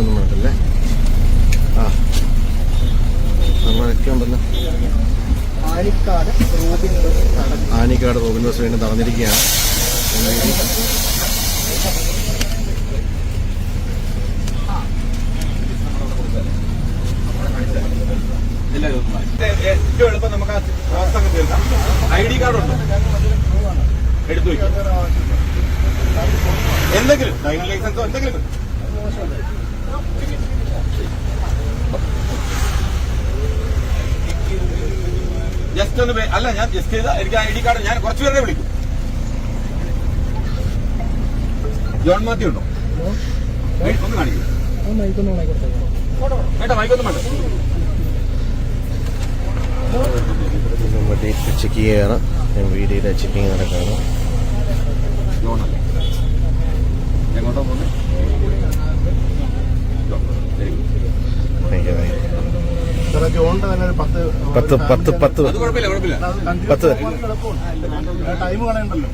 ഒന്നും വേണ്ടല്ലേ? ആ. നമ്മളൊക്കെ ഉണ്ടല്ലോ ആനിക്കാട് റൂബിൻ ബസ് തടഞ്ഞു ആനിക്കാട് റോബിൻ ബസ് വീണ്ടും തടഞ്ഞിരിക്കുകയാണ് ഏറ്റവും എളുപ്പം നമുക്ക് ആ പ്രോസസ് അങ്ങ് തീർക്കാം. ഐ ഡി കാർഡ് ഉണ്ടോ എടുത്തു വയ്ക്കും. എന്തെങ്കിലും ഡ്രൈവിംഗ് ലൈസൻസോ എന്തെങ്കിലും ജസ്റ്റ് ഒന്ന് അല്ല ഞാൻ ജസ്റ്റ് ചെയ്ത എനിക്ക് ഐ ഡി കാർഡ് ഞാൻ കുറച്ചു പേരെ വിളിക്കും. ജോൺ മാത്യു ഉണ്ടോ? ഒന്ന് കാണിക്കും. വേണ്ട മൈക്കൊന്നും വണ്ടി. ചെക്ക് ചെയ്യുകയാണ് വീഡിയോയുടെ ചെക്കിങ് നടക്കുകയാണ് ജോണല്ലേ എങ്ങോട്ടാ പോകുന്നത് പത്ത് പത്ത് പത്ത് പത്ത്. ടൈം കളയണ്ടല്ലോ.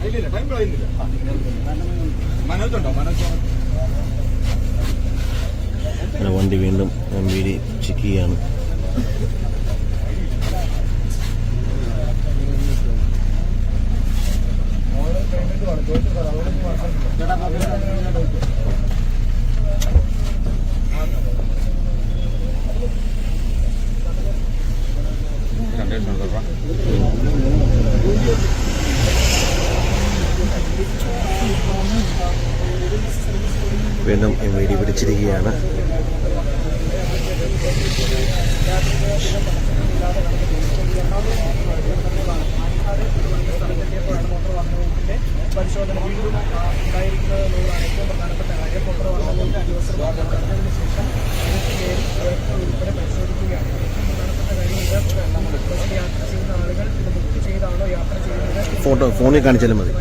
അങ്ങനെ വണ്ടി വീണ്ടും എം വി ഡി ചെക്ക് ചെയ്യാണ് വീണ്ടും എം വി ഡി പിടിച്ചിരിക്കുകയാണ് പരിശോധന വീണ്ടും ഉണ്ടായിരിക്കുന്നത് എന്നുള്ളതാണ് ഏറ്റവും പ്രധാനപ്പെട്ട കാര്യം മോട്ടോർ വാഹന ഉദ്യോഗസ്ഥർ പറഞ്ഞതിന് ശേഷം ഇതിലേക്ക് കയറി ഇറക്കി ഉൾപ്പെടെ പരിശോധിക്കുകയാണ് ഏറ്റവും പ്രധാനപ്പെട്ട കാര്യം ഇത് ബസ്സിൽ യാത്ര ചെയ്യുന്ന ആളുകൾ ഇത് ബുക്ക് ചെയ്താണോ യാത്ര ചെയ്യുന്നത് ഫോട്ടോ ഫോണിൽ കാണിച്ചാലും മതി നേരത്തെ മോട്ടോർ വാഹന വകുപ്പ് അറിയിക്കുന്നതാണ് പറഞ്ഞത് ചാനല ചാനല ചാനല അങ്ങോട്ട് പോയ വണ്ടിയിൽ എട്ട് പത്തെണ്ണം ഉണ്ടായിരുന്നു ഒരു വണ്ടിയെങ്കിലും സാറേ ഇതുപോലെ വീഡിയോ പിടിച്ചോണ്ട് സാറേ സമയം കളയാതെ ഞാൻ പറഞ്ഞില്ലേ ജോലി ചെയ്യാൻ ഞാൻ പോവുകയാണ് ഞാൻ പറഞ്ഞില്ലേ ഫോണിൽ കാണിച്ചാലും മതി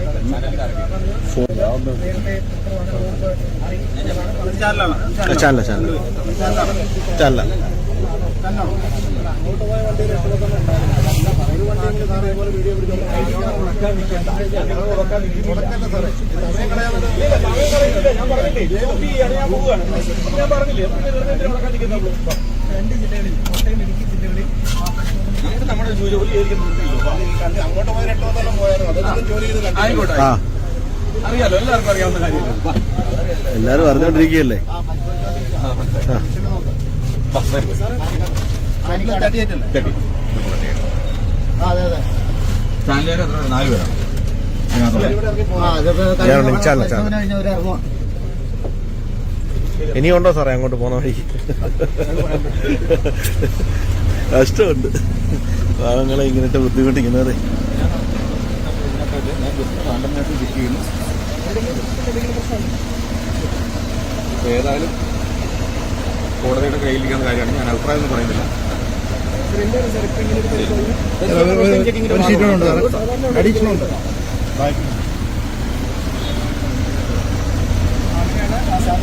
നടക്കാൻ നിൽക്കുന്നത് നമ്മൾ? രണ്ട് ജില്ലകളിൽ കോട്ടയം ഇടുക്കി ജില്ലകളിൽ നമുക്ക് നമ്മുടെ ജോ- ജോലി ചെയ്തിരിക്കുന്നുണ്ടല്ലോ അങ്ങോട്ട് പോയ എട്ട് പത്തെണ്ണം പോയായിരുന്നു അതൊന്നും ജോലി ചെയ്ത് ആയിക്കോട്ടെ. ആ. അറിയാലോ എല്ലാവർക്കും അറിയാവുന്ന കാര്യമല്ലേ. എല്ലാരും അറിഞ്ഞോണ്ടിരിക്കുകയല്ലേ? നാല് പേരാണ് ഇനിയുണ്ടോ സാറേ അങ്ങോട്ട് പോണ വഴി കഷ്ടമുണ്ട് പാവങ്ങളെ ഇങ്ങനത്തെ ബുദ്ധിമുട്ടിക്കുന്നത് ഏതായാലും കോടതിയുടെ കയ്യിലിരിക്കുന്ന കാര്യമാണ് ഞാൻ അഭിപ്രായം ഒന്നും പറയുന്നില്ല അഡീഷണൽ ഉണ്ട് വീണ്ടും ചെക്ക് ചെയ്യാണ് forty one booking ninety years എന്താ നയന്റി അല്ല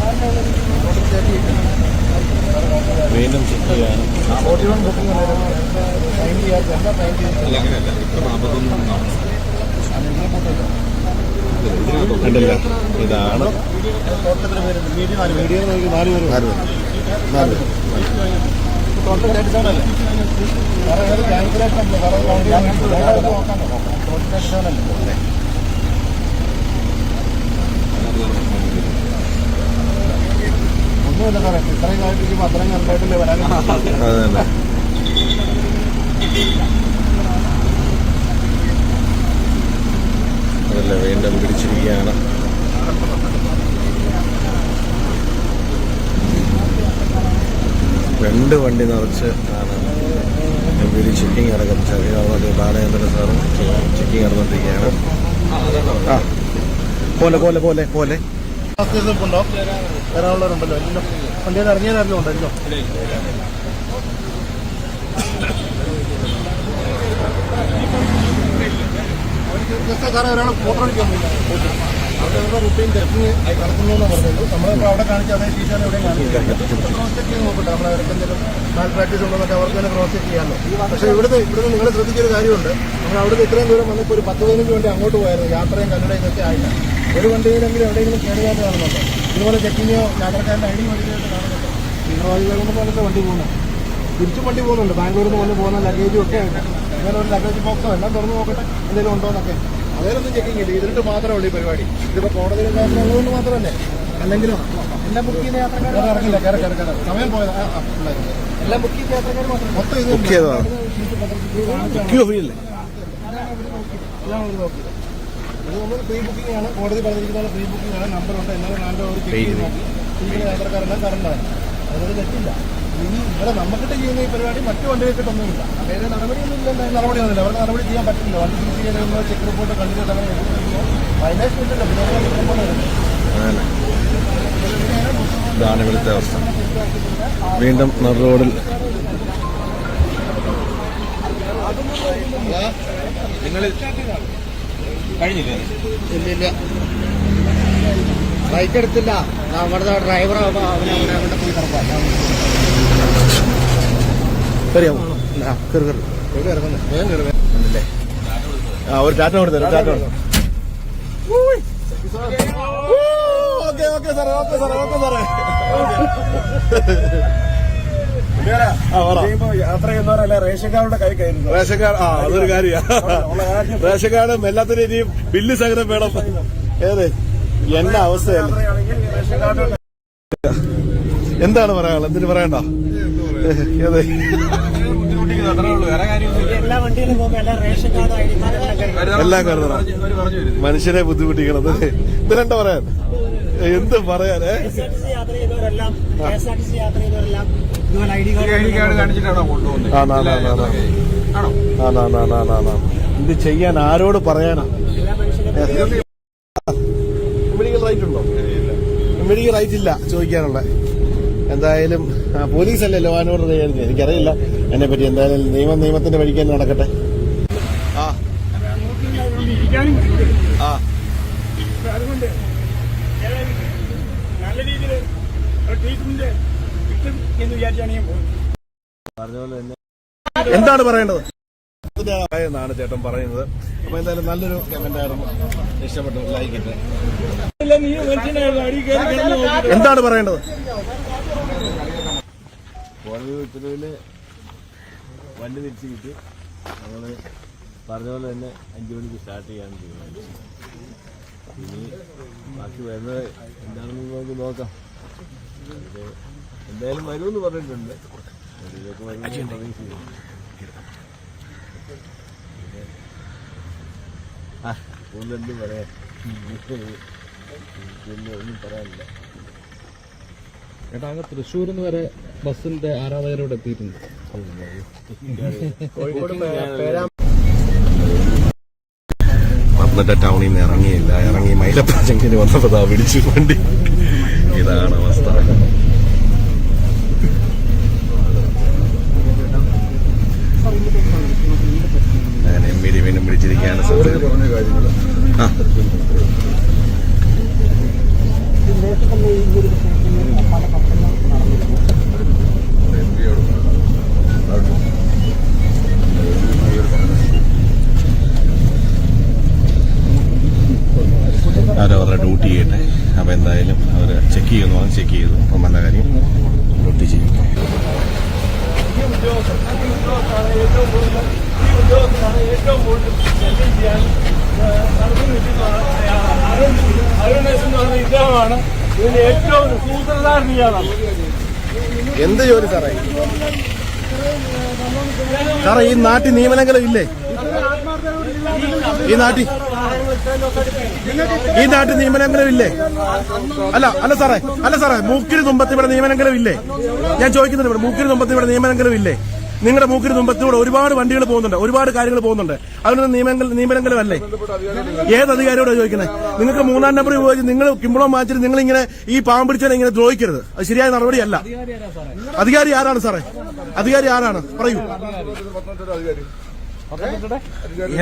അങ്ങനെയല്ല ഇപ്പൊ നാൽപ്പത്തൊന്നും കണ്ടില്ല ഇതാണ്. ടോട്ടൽ പേര് മീഡിയം നാല് മീഡിയം നാല് പേര് നാല് പേര്. നാല് പേര്. ടോട്ടൽ തേർട്ടി സെവൻ അല്ലേ സാറേ ഏത് കാൽക്കുലേഷൻ അല്ലേ സാറേ നോക്കാനോ ടോട്ടൽ തേർട്ടി സെവൻ അല്ലേ അത് അതല്ല വീണ്ടും പിടിച്ചിരിക്കുകയാണ്. രണ്ട് വണ്ടി നിറച്ച് ആണ്. വീട് ചെക്കിങ് നടക്കുന്നത് ചെറിയ ബാലചന്ദ്രൻ സാറും ചെക്കിങ് നടന്നുകൊണ്ടിരിക്കുകയാണ് ആ പോലെ പോലെ പോലെ പോലെ. ഉണ്ടോ? വരാനുള്ളവരുണ്ടല്ലോ ഇല്ലല്ലോ വണ്ടിയിൽ ഇറങ്ങിയതായിരുന്നു ഉണ്ടല്ലോ സാറേ ഒരാൾ ഫോട്ടോ അടിക്കൊന്നുമില്ല അവരുടെ റുട്ടീൻ ചെക്കിങ് നടത്തുന്നു എന്ന് പറഞ്ഞത് നമ്മളിപ്പോൾ അവിടെ കാണിച്ച അതേ ടീച്ചർ എവിടെയും കാണിച്ചില്ല ക്രോസ് ചെക്ക് ചെയ്ത് നോക്കട്ടെ. നമ്മളെ എന്തെങ്കിലും മാൽ പ്രാക്ടീസ് ഉണ്ടെന്നൊക്കെ അവർക്ക് തന്നെ ക്രോസ് ചെക്ക് ചെയ്യാമല്ലോ. പക്ഷേ ഇവിടുന്ന് ഇവിടുന്ന് നിങ്ങൾ ശ്രദ്ധിച്ചൊരു കാര്യമുണ്ട്. നമ്മൾ അവിടുന്ന് ഇത്രയും ദൂരം വന്നിപ്പോ ഒരു പത്ത് പതിനഞ്ച് വേണ്ടി അങ്ങോട്ട് പോയായിരുന്നു. യാത്രയും കല്ലട ഇതൊക്കെ ആയില്ല. ഒരു വണ്ടിയിലെങ്കിലും എവിടെയെങ്കിലും കേടുകാട്ട് കാണുന്നുണ്ടോ. ഇതുപോലെ ചെക്കിങ്ങോ യാത്രക്കാരന്റെ ഐ ഡി കാണുന്നത് കാണുന്നുണ്ടോ. പോലത്തെ വണ്ടി പോകുന്നത് തിരിച്ചും വണ്ടി പോകുന്നുണ്ട്. ബാംഗ്ലൂരിൽ നിന്ന് വന്ന് പോകുന്ന ലഗേജും ഒക്കെ അങ്ങനെ ഒരു ലഗേജ് ബോക്സോ എല്ലാം തുറന്ന് നോക്കട്ടെ. എന്തെങ്കിലും ഉണ്ടോ എന്നൊക്കെ. അതിലൊന്നും ചെക്കിങ് ഇല്ല ഇതിട്ട് മാത്രമേ ഉള്ളൂ ഈ പരിപാടി. ഇതിപ്പോൾ കോടതിയിൽ ഉള്ളതുകൊണ്ട് മാത്രമല്ലേ? അല്ലെങ്കിലും? എല്ലാം ബുക്ക് ചെയ്ത യാത്രക്കാരും ഇറങ്ങില്ല കയറി കയറി കയറി. സമയം പോയത്. എല്ലാം ബുക്ക് ചെയ്ത യാത്രക്കാർ മാത്രം മൊത്തം ഇത് ബുക്ക് ചെയ്തതാണ് ഇതാണ് ഒരു നോക്കി ഇത് നമ്മൾ പ്രീ ബുക്കിംഗ് ആണ്. കോടതി പറഞ്ഞിരിക്കുന്ന പ്രീ ബുക്കിംഗ് ആണ്. നമ്പർ ഉണ്ട്. എന്നാലും നാലോ ഒരു ചെക്ക് ചെയ്ത് നോക്കി. ഇരിക്കുന്ന യാത്രക്കാരെല്ലാം കറണ്ടാണ് അതൊരു തെറ്റില്ല. ഇനി ഇവിടെ നമുക്കിട്ട് ചെയ്യുന്ന ഈ പരിപാടി മറ്റു വണ്ടികൾക്കിട്ടൊന്നുമില്ല. അവർക്ക് നടപടി ചെയ്യാൻ പറ്റില്ല. വണ്ടി സി ചെയ്യുന്ന ചെക്ക് റിപ്പോർട്ട് കണ്ടിട്ട് അങ്ങനെ പിന്നെ ഇതാണ് ഇവിടുത്തെ അവസ്ഥ. വീണ്ടും നെർ റോഡിൽ. നിങ്ങൾ കഴിഞ്ഞില്ലേ? ഇല്ലില്ല. ബൈക്ക് എടുത്തില്ല. അവിടുത്തെ ഡ്രൈവർ കയറിയാമോ കയറി കയറി എവിടെ ഇറങ്ങുന്നത് വേഗം കയറി ഉണ്ടല്ലേ ആ ഒരു ടാറ്റ കൊടുത്തു ടാറ്റ കൊടുത്തു. ഓക്കെ ഓക്കെ സാറേ ഓക്കെ സാറേ ഓക്കെ സാറേ. യാത്ര ചെയ്യുന്നവരല്ല റേഷൻ കാർഡിന്റെ കൈ കയറുന്നത്? റേഷൻ കാർഡ് ആ അതൊരു കാര്യമാണ്. റേഷൻ കാർഡ് എല്ലാത്തിനും ഇനിയും ബില്ല് സഹിതം വേണം. ഏത്? എന്ന അവസ്ഥയല്ല. എന്താണ് പറയാനുള്ളത്? എന്തിനു പറയണ്ട? ഏത്? എല്ലാ കരുതണം. മനുഷ്യരെ ബുദ്ധിമുട്ടിക്കണം ബുദ്ധിമുട്ടിക്കണത്. ഇതിലെന്താ പറയാൻ. എന്ത് പറയാനേ K S R T C യാത്ര ചെയ്തവരെല്ലാം ഇത് ചെയ്യാൻ ആരോട് പറയാനാ? മെഡിക്കൽ റൈറ്റ് ഉണ്ടോ? മെഡിക്കൽ റൈറ്റ് ഇല്ല ചോദിക്കാനുള്ള. എന്തായാലും പോലീസല്ലേ ലോ ആൻഡ് ഓർഡർ ചെയ്യാൻ എനിക്കറിയില്ല. എന്നെ പറ്റി എന്തായാലും നിയമം നിയമത്തിന്റെ വഴിക്ക് തന്നെ നടക്കട്ടെ ആ ആ അതുകൊണ്ട് നല്ല രീതിയിൽ ട്രീറ്റ്മെന്റ് കിട്ടും എന്ന് വിചാരിച്ചാണ് ഞാൻ പോകുന്നത് എന്താണ് പറയേണ്ടത്? എന്നാണ് ചേട്ടൻ പറയുന്നത്. അപ്പൊ എന്തായാലും നല്ലൊരു കമന്റ് ആയിരുന്നു. ഇഷ്ടപ്പെട്ടു. ലൈക്ക് എന്താണ് പറയേണ്ടത്? കോടതി ഉത്തരവിൽ വണ്ടി തിരിച്ചു കിട്ടി. നമ്മൾ പറഞ്ഞ പോലെ തന്നെ അഞ്ചു മണിക്ക് സ്റ്റാർട്ട് ചെയ്യാൻ തീരുമാനിച്ചു. ഇനി ബാക്കി വരുന്നത് എന്താണെന്ന് നമുക്ക് നോക്കാം. എന്തായാലും വരുമെന്ന് പറഞ്ഞിട്ടുണ്ട്. ഇതിലേക്ക് വരുമെന്ന് പിന്നെ, ആ കൂടുതലെന്തും പറയാം. പിന്നെ ഒന്നും പറയാനില്ല. ഏട്ടാ അങ്ങ് തൃശ്ശൂരിൽ നിന്ന് വരെ ബസ്സിന്റെ ആരാധകരോട് എത്തിയിട്ടുണ്ട്. പത്തനംതിട്ട ടൗണിൽ നിന്ന് ഇറങ്ങിയില്ല. ഇറങ്ങി മൈലപ്പ ജംഗ്ഷന് വന്നപ്പോ പിടിച്ചു വണ്ടി. ഇതാണ് അവസ്ഥ അങ്ങനെ എം ബി ഡി വീണ്ടും പിടിച്ചിരിക്കുകയാണ് സത്യം ആ അവരവരുടെ ഡ്യൂട്ടി ചെയ്യട്ടെ? അപ്പോൾ എന്തായാലും അവർ ചെക്ക് ചെയ്യുന്നു ചെക്ക് ചെയ്തു. അപ്പം നല്ല കാര്യം. ഡ്യൂട്ടി ചെയ്യും. ഇദ്ദേഹമാണ് ഇതിന്റെ ഏറ്റവും സൂത്രധാരൻ എന്ത് ജോലി സാറേ? സാറേ ഈ നാട്ടിൽ നിയമനങ്ങളും ഇല്ലേ? ഈ നാട്ടിൽ ഈ നാട്ടിൽ നിയമനങ്ങളും ഇല്ലേ? അല്ല അല്ല സാറേ അല്ല സാറേ മൂക്കിന് തുമ്പത്ത് ഇവിടെ നിയമനങ്ങളും ഇല്ലേ? ഞാൻ ചോദിക്കുന്നുണ്ട് ഇവിടെ മൂക്കിന് തുമ്പത്ത് ഇവിടെ നിയമനങ്ങളും ഇല്ലേ? നിങ്ങളുടെ മൂക്കിന് തുമ്പത്തിലൂടെ ഒരുപാട് വണ്ടികൾ പോകുന്നുണ്ട് ഒരുപാട് കാര്യങ്ങൾ പോകുന്നുണ്ട്. അതിനൊന്നും നിയമങ്ങൾ നിയമനങ്ങളും അല്ലേ ഏത് അധികാരിയോട് ചോദിക്കുന്നത് നിങ്ങൾക്ക് മൂന്നാം നമ്പർ ഉപയോഗിച്ച് നിങ്ങൾ കിമ്പളം വാങ്ങിച്ചിട്ട് നിങ്ങൾ ഇങ്ങനെ ഈ പാവം പിടിച്ചാൽ ഇങ്ങനെ ദ്രോഹിക്കരുത്. അത് ശരിയായ നടപടിയല്ല. അധികാരി ആരാണ് സാറേ? അധികാരി ആരാണ്? പറയൂ.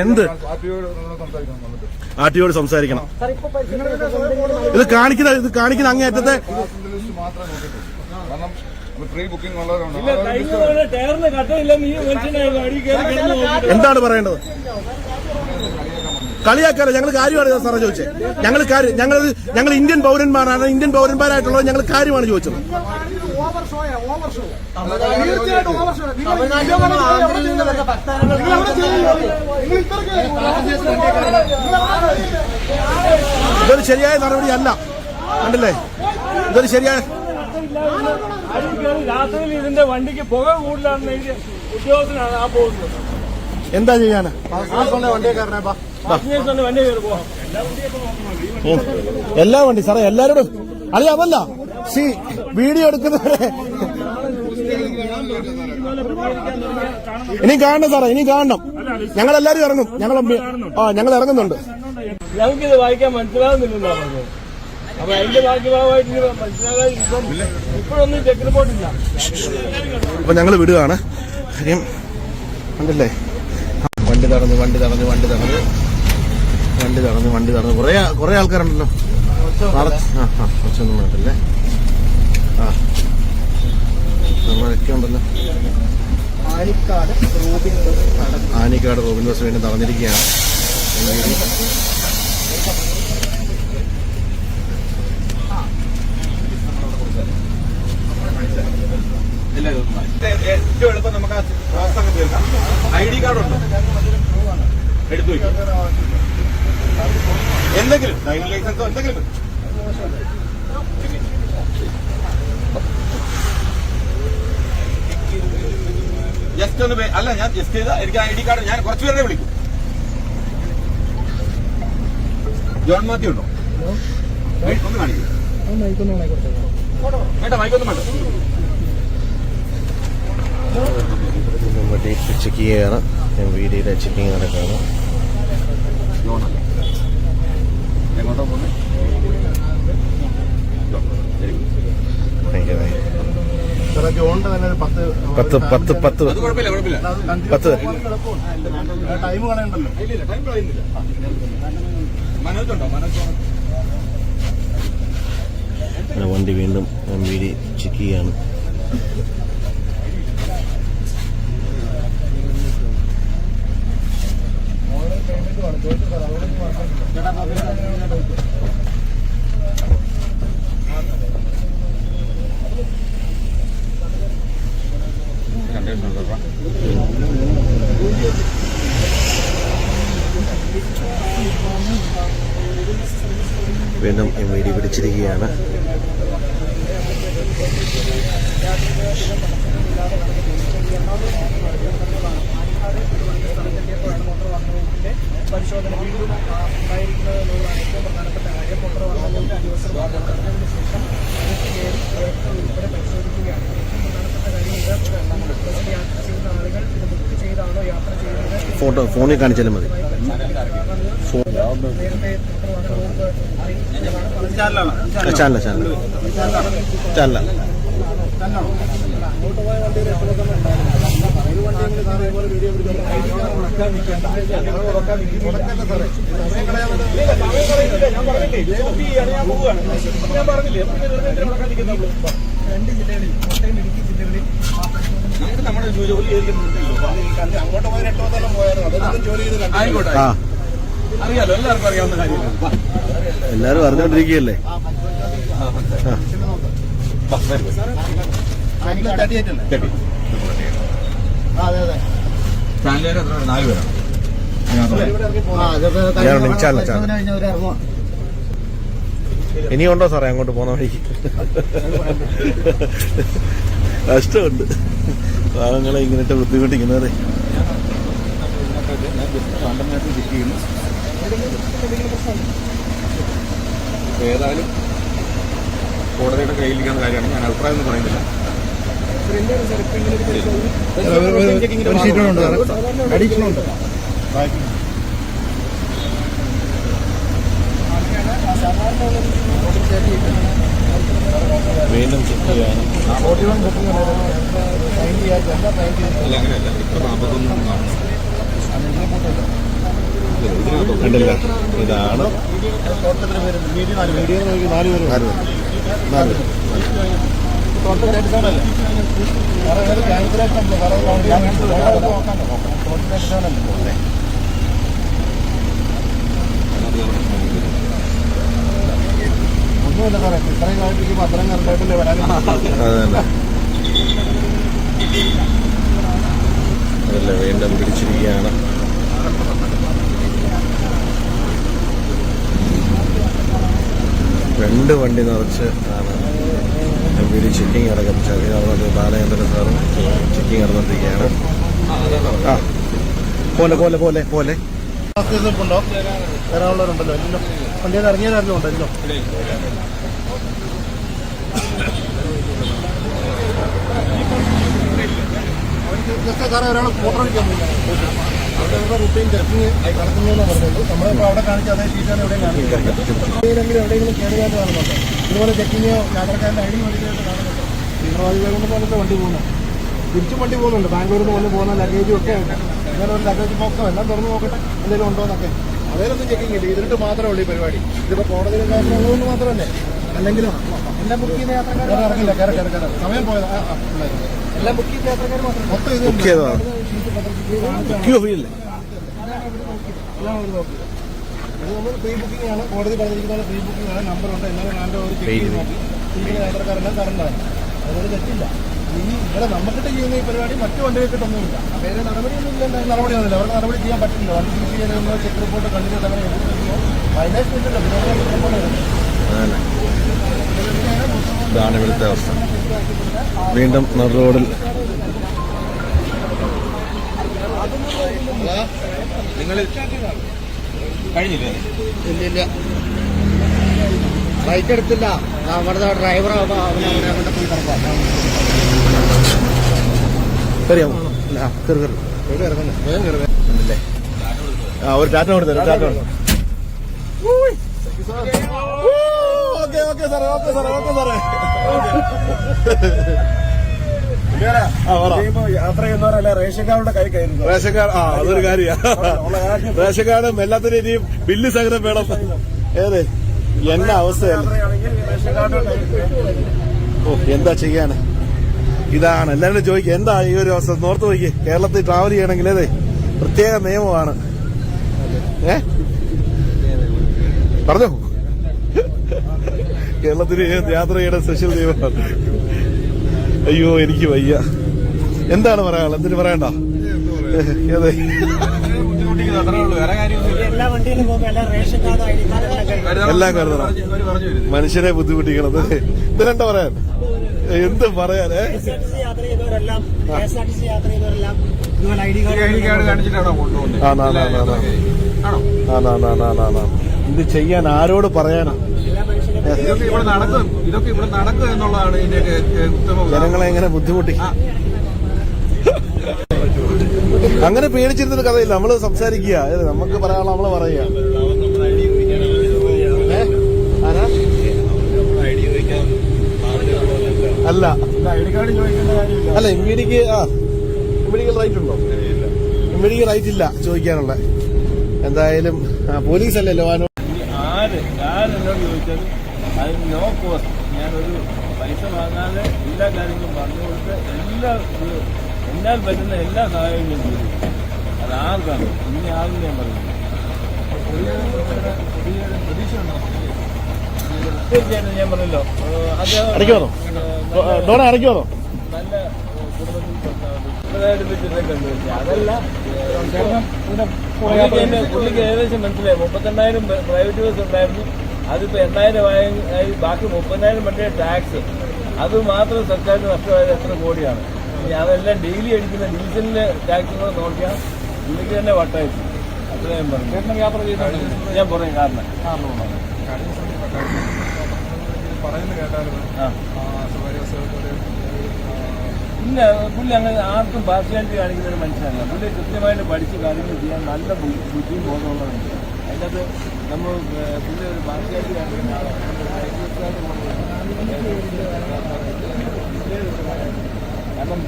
എന്ത്? ആർട്ടിയോട് സംസാരിക്കണം. ഇത് കാണിക്കുന്ന ഇത് കാണിക്കുന്ന അങ്ങേയറ്റത്തെ പ്രീ ബുക്കിംഗ് ഉള്ളവരുണ്ട്? എന്താണ് പറയേണ്ടത്? കളിയാക്കാറ് ഞങ്ങൾ കാര്യമാണ് സാറേ ചോദിച്ചത് ഞങ്ങൾ കാര്യം ഞങ്ങൾ ഞങ്ങൾ ഇന്ത്യൻ പൗരന്മാരാണ്. ഇന്ത്യൻ പൗരന്മാരായിട്ടുള്ളത് ഞങ്ങൾ കാര്യമാണ് ചോദിച്ചത്. ഓവർ ഷോയാ ഓവർ ഷോ തീർച്ചയായിട്ടും ഓവർ ഷോ നിങ്ങൾ നിങ്ങൾ എവിടെ ചെയ്യുന്നു? ഇതൊരു ശരിയായ നടപടിയല്ല. കണ്ടില്ലേ? ഇതൊരു ശരിയായ അടിക്കറി രാത്രിയിൽ ഇതിന്റെ വണ്ടിക്ക് പുക കൂടുതലാണെന്ന് എഴുതിയ ഉദ്യോഗസ്ഥനാണ് ആ പോകുന്നത് എന്താ ചെയ്യാന്? കയറി. എല്ലാ വണ്ടി സാറേ എല്ലാരോടും. അല്ല അതല്ല. സി വീഡിയോ എടുക്കുന്നവരെ. ഇനി കാണണം സാറേ ഇനി കാണണം. ഞങ്ങൾ എല്ലാരും ഇറങ്ങും ഞങ്ങൾ ആ ഞങ്ങൾ ഇറങ്ങുന്നുണ്ട്. ഞങ്ങൾക്ക് ഇത് വായിക്കാൻ മനസ്സിലാകുന്നില്ലെന്നാ പറഞ്ഞത് അപ്പൊ അതിന്റെ ബാക്കി ഭാഗമായിട്ട് മനസ്സിലാകാതെ ഇപ്പം ഇപ്പോഴൊന്നും ചെക്ക് റിപ്പോർട്ടില്ല അപ്പൊ ഞങ്ങൾ വിടുകയാണ് കാര്യം കണ്ടില്ലേ? വണ്ടി തടഞ്ഞു വണ്ടി തടഞ്ഞു വണ്ടി തടഞ്ഞു. വണ്ടി തടഞ്ഞു വണ്ടി തടഞ്ഞു. കുറെ കുറെ ആൾക്കാരുണ്ടല്ലോ. ആ ആ കുറച്ചൊന്നും വേണ്ടല്ലേ? ആ. നമ്മളൊക്കെ ഉണ്ടല്ലോ. ആനിക്കാട് റോബിൻ ബസ് വേണ്ടി തടഞ്ഞിരിക്കുകയാണ്. ഏറ്റവും എളുപ്പം നമുക്ക് ആ സംഗതി എടുക്കാം തീർക്കാം ഐ ഡി കാർഡ് ഉണ്ടോ? എടുത്തു വയ്ക്കും എന്തെങ്കിലും ഡ്രൈവിംഗ് ലൈസൻസോ എന്തെങ്കിലും. ജസ്റ്റ് ഒന്ന് അല്ല ഞാൻ ജസ്റ്റ് ചെയ്ത എനിക്ക് ഐ ഡി കാർഡ് ഞാൻ കുറച്ച് പേരെ വിളിക്കും. ജോൺ മാത്യു ഉണ്ടോ? ഒന്ന് കാണിക്കും. വേണ്ട മൈക്കൊന്നും വേണ്ട. വണ്ടി ചെക്ക് ചെയ്യുകയാണ് വീഡിയോയുടെ ചെക്കിങ് നടക്കുകയാണ് പത്ത് പത്ത് പത്ത് പത്ത്. ടൈം കളയണ്ടല്ലോ. മനോജ് ഉണ്ടോ? മനോജ് വണ്ടി വീണ്ടും വീഡിയോ ചെക്ക് ചെയ്യുകയാണ് വീണ്ടും വീഡിയോ പിടിച്ചിരിക്കുകയാണ്. പരിശോധന വീണ്ടും ഉണ്ടായിരിക്കുന്നത് എന്നുള്ളതാണ് ഏറ്റവും പ്രധാനപ്പെട്ട കാര്യം. മോട്ടോർ വാഹന ഉദ്യോഗസ്ഥർ വാഹനത്തിന് ശേഷം അതിലേക്ക് കയറി ഏറ്റവും ഉൾപ്പെടെ പരിശോധിക്കുകയാണ്. ഏറ്റവും പ്രധാനപ്പെട്ട കാര്യം ഇത് നമ്മൾ ബസ്സിൽ യാത്ര ചെയ്യുന്ന ആളുകൾ ഇത് ബുക്ക് ചെയ്താണോ യാത്ര ചെയ്യുന്നത് ഫോട്ടോ ഫോണിൽ കാണിച്ചാലും മതി. നേരത്തെ മോട്ടോർ വാഹന വകുപ്പ് ചാനല ചാനല ചാനല ഞാൻ പറഞ്ഞില്ലേ? രണ്ട് ജില്ലകളിൽ കോട്ടയം ഇടുക്കി ജില്ലകളിൽ നമുക്ക് നമ്മുടെ ജോലി ചെയ്തിട്ടുണ്ടല്ലോ അങ്ങോട്ട് പോയി എട്ട് പത്തെണ്ണം പോയായിരുന്നു അതൊന്നും ജോലി ചെയ്ത് കണ്ടു ആയിക്കോട്ടെ ആ. അറിയാലോ എല്ലാവർക്കും അറിയാവുന്ന കാര്യമാണ് വാ. എല്ലാരും അറിഞ്ഞോണ്ടിരിക്കുകയല്ലേ? വാ, വരൂ. തേർട്ടി എയ്റ്റ് അല്ലേ ചെക്ക്. ആ, അതെ അതെ ചാനലുകാർ എത്ര? നാല് പേരാണ് ഇനിയുണ്ടോ സാറേ അങ്ങോട്ട് പോന്ന വഴിക്ക്? കഷ്ടമുണ്ട്. പാവങ്ങളെ ഇങ്ങനത്തെ ബുദ്ധിമുട്ടിക്കുന്നതേ ഏതായാലും കോടതിയുടെ കയ്യിലിരിക്കുന്ന കാര്യമാണ്. ഞാൻ അഭിപ്രായം ഒന്നും പറയുന്നില്ല. അഡീഷണൽ ഉണ്ട്. വീണ്ടും ചെക്ക് ചെയ്യാനും. അല്ല അങ്ങനെയല്ല ഇപ്പൊ നാൽപ്പത്തൊന്നും കാണും കണ്ടില്ല. ഇതാണ്. വീഡിയോ നാല് വീഡിയോ നാല് പേര്. നാല് പേര്. നാല് പേര്. അതല്ല വീണ്ടും പിടിച്ചിരിക്കുകയാണ്. രണ്ട് വണ്ടി നിറച്ച് ആണ് വീട് ചെക്കിങ് അടക്കം ബാലചന്ദ്രൻ സാറും ചെക്കിങ് നടന്നുകൊണ്ടിരിക്കുകയാണ് ആ പോലെ പോലെ പോലെ പോലെ. ഉണ്ടോ? വരാനുള്ളവരുണ്ടല്ലോ. ഇല്ലല്ലോ. വണ്ടിയിൽ നിന്ന് ഉണ്ടല്ലോ ജസ്റ്റ് സാറേ ഒരാൾ ഫോട്ടോ എടുക്കാൻ നമ്മളിപ്പോൾ അവിടെ കാണിച്ച അതേ കാണിക്കുന്നത് വണ്ടി തിരിച്ചും വണ്ടി പോകുന്നുണ്ട് ബാംഗ്ലൂരിൽ നിന്ന് വന്ന് പോകുന്ന ലഗേജും ഒക്കെ അങ്ങനെ ഒരു ലഗേജ് ബോക്സോ എല്ലാം തുറന്നു നോക്കട്ടെ എന്തെങ്കിലും ഉണ്ടോ എന്നൊക്കെ അതിലൊന്നും ചെക്കിങ് ഇല്ല ഇതിട്ട് മാത്രമേ ഉള്ളൂ ഈ പരിപാടി ഇതിപ്പോൾ കോടതിയിൽ കാര്യങ്ങളൊന്നും മാത്രമല്ലേ അല്ലെങ്കിലും എല്ലാം ബുക്ക് ചെയ്യുന്ന യാത്ര സമയം പോയത് നമ്പർ ഉണ്ട് ഞാൻ തെറ്റില്ല ചെയ്യുന്ന ഈ പരിപാടി മറ്റു ചെയ്യാൻ വണ്ടി ചെയ്യുന്നോ ചെക്ക് റിപ്പോർട്ട് കണ്ടിട്ട് ഇതാണ് ഇവിടുത്തെ അവസ്ഥ. വീണ്ടും നട റോഡിൽ. ഇല്ല ബൈക്ക് എടുത്തില്ല. നമ്മുടെ ഡ്രൈവർ ആ ഒരു ടാറ്റ കൊടുത്തു ടാറ്റ കൊടുത്തു ഓക്കെ ഓക്കെ സാറേ ഓക്കെ സാറേ ഓക്കെ സാറേ യാത്ര ചെയ്യുന്നവരല്ല? റേഷൻ കാർഡിന്റെ കൈ കയറുന്നു റേഷൻ കാർഡ് ആ അതൊരു കാര്യമാണ് റേഷൻ കാർഡും എല്ലാത്തിനും ഇനിയും ബില്ല് സഹിതം വേണം. ഏത്? എന്നാ അവസ്ഥയല്ല. ഓ എന്താ ചെയ്യാന്? ഇതാണ്. എല്ലാവരും ചോദിക്കുക എന്താ ഈ ഒരു അവസ്ഥ? നോർത്ത് നോക്കി. കേരളത്തിൽ ട്രാവൽ ചെയ്യണമെങ്കിൽ അതെ പ്രത്യേക നിയമമാണ്. ഏ? പറഞ്ഞോ. കേരളത്തിൽ യാത്ര ചെയ്യണ സ്പെഷ്യൽ ദൈവമാണ്. അയ്യോ എനിക്ക് വയ്യ. എന്താണ് പറയാനുള്ളത്? എന്തിനു പറയണ്ട? അതെ. എല്ലാ കരുതണം. മനുഷ്യരെ ബുദ്ധിമുട്ടിക്കണത്. ഇതിലെന്താ പറയാൻ? എന്ത് നാ. ഇത് ചെയ്യാൻ ആരോട് പറയാനാ? ഇതൊക്കെ ഇവിടെ നടക്കും. ഇതൊക്കെ ഇവിടെ നടക്കും എന്നുള്ളതാണ് ഇതിന്റെയൊക്കെ ഏഹ്, ഉത്തമ. ജനങ്ങളെ എങ്ങനെ ബുദ്ധിമുട്ടി അങ്ങനെ പേടിച്ചിരുന്നൊരു കഥയില്ല. നമ്മൾ സംസാരിക്കുക. നമുക്ക് പറയാനുള്ള നമ്മൾ പറയുക? അല്ല. അല്ല എം ആ. എം റൈറ്റ് ഉണ്ടോ എം ഡിക്ക് റൈറ്റ് ഇല്ല ചോദിക്കാനുള്ള എന്തായാലും പോലീസ് അല്ലല്ലോ ആര് ആരെന്നോട് ചോദിച്ചാലും അതിന് നോ കോസ്റ്റ് ഞാനൊരു പൈസ വാങ്ങാതെ എല്ലാ കാര്യങ്ങളും പറഞ്ഞു കൊടുത്ത് എല്ലാ എന്നാൽ പറ്റുന്ന എല്ലാ സഹായങ്ങളും ഞാൻ ചെയ്തു. അത് ആർക്കാണ്? ഇനി ആരും ഞാൻ പറഞ്ഞു തീർച്ചയായിട്ടും ഞാൻ പറഞ്ഞല്ലോ. അദ്ദേഹം നല്ല കുടുംബത്തിൽ കണ്ടുപിടിച്ചു അതല്ല പുള്ളിക്ക് ഏകദേശം മനസ്സിലായി. മുപ്പത്തെണ്ണായിരം പ്രൈവറ്റ് ബസ് ഉണ്ടായിരുന്നു. അതിപ്പോ എണ്ണായിരം ആയി ബാക്കി മുപ്പതിനായിരം വണ്ടിയുടെ ടാക്സ് അത് മാത്രം സർക്കാരിന് നഷ്ടമായത് എത്ര കോടിയാണ്? ഇനി അതെല്ലാം ഡെയിലി അടിക്കുന്ന ഡീസലിന്റെ ടാക്സ് കൂടെ നോക്കിയാൽ പുള്ളിക്ക് തന്നെ വട്ടായി അത്രയും പറഞ്ഞു യാത്ര ചെയ്യുന്ന ഞാൻ പറയും കാരണം. പറയുന്നത് സ്വകാര്യ ഇല്ല പുള്ളി അങ്ങനെ ആർക്കും പാർഷ്യാലിറ്റി കാണിക്കുന്ന ഒരു മനുഷ്യനല്ല. പുള്ളി കൃത്യമായിട്ട് പഠിച്ച് കാര്യങ്ങൾ ചെയ്യാൻ നല്ല ബുദ്ധിയും ബോധമുള്ള മനുഷ്യൻ അതിനകത്ത് നമ്മൾ പുള്ളി ഒരു ആളാണ് കാരണം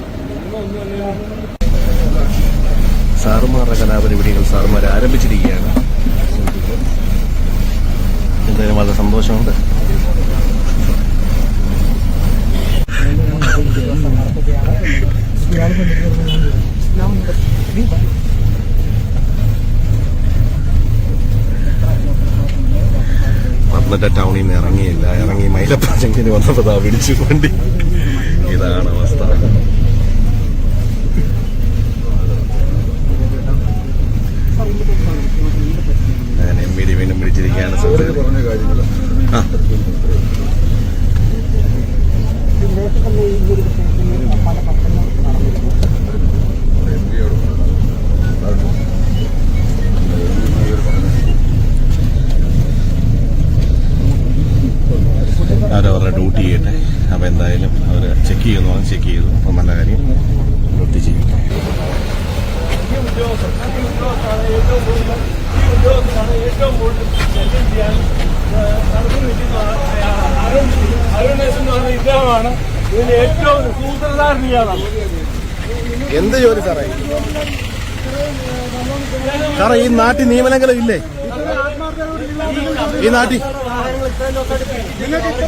സാറുമാരുടെ കലാപരിപാടികൾ സാറുമാർ ആരംഭിച്ചിരിക്കുകയാണ്. എന്തായാലും വളരെ സന്തോഷമുണ്ട്. എന്നിട്ട് ടൗണിൽ നിന്ന് ഇറങ്ങിയില്ല. ഇറങ്ങി മൈലപ്പ ജംഗ്ഷന് വന്നപ്പോ ദാ പിടിച്ചു വണ്ടി. ഇതാണ് അവസ്ഥ. അങ്ങനെ എം വി ഡി വീണ്ടും പിടിച്ചിരിക്കുകയാണ് കാര്യങ്ങൾ അവരവരുടെ ഡ്യൂട്ടി ചെയ്യട്ടെ. അപ്പോൾ എന്തായാലും അവർ ചെക്ക് ചെയ്യുന്നു. ചെക്ക് ചെയ്തു. അപ്പോൾ നല്ല കാര്യം ഡ്യൂട്ടി ചെയ്യും. ഈ ഉദ്യോഗസ്ഥർ ഈ ഉദ്യോഗസ്ഥരാണ് ഏറ്റവും കൂടുതൽ ഈ ഉദ്യോഗസ്ഥരാണ് ഏറ്റവും കൂടുതൽ ശല്യം ചെയ്യാൻ ഏഹ്, നടന്നു നിൽക്കുന്ന ആ- അരുൺ അരുണേഷ് എന്ന് പറയുന്ന ഇദ്ദേഹമാണ് ഇതിന് ഏറ്റവും സൂത്രധാരൻ ഇയാളാണ് എന്ത് ജോലി സാറേ? സാറേ ഈ നാട്ടിൽ നിയമലംഘനം ഇല്ലേ? ഈ നാട്ടിൽ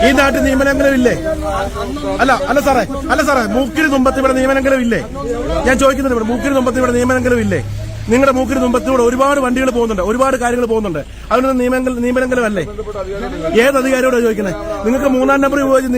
ഈ നാട്ടിൽ നിയമലംഘനം ഇല്ലേ? അല്ല അല്ല സാറേ അല്ല സാറേ മൂക്കിന് തുമ്പത്ത് ഇവിടെ നിയമലംഘനം ഇല്ലേ? ഞാൻ ചോദിക്കുന്നത് ഇവിടെ മൂക്കിന് തുമ്പത്ത് ഇവിടെ നിയമലംഘനം ഇല്ലേ? നിങ്ങളുടെ മൂക്കിന് തുമ്പത്തിലൂടെ ഒരുപാട് വണ്ടികൾ പോകുന്നുണ്ട് ഒരുപാട് കാര്യങ്ങൾ പോകുന്നുണ്ട്. അതിനൊന്നും നിയമലംഘനം അല്ലേ ഏത് അധികാരിയോടാണ് ചോദിക്കുന്നത് നിങ്ങൾക്ക് മൂന്നാം നമ്പർ ഉപയോഗിച്ച്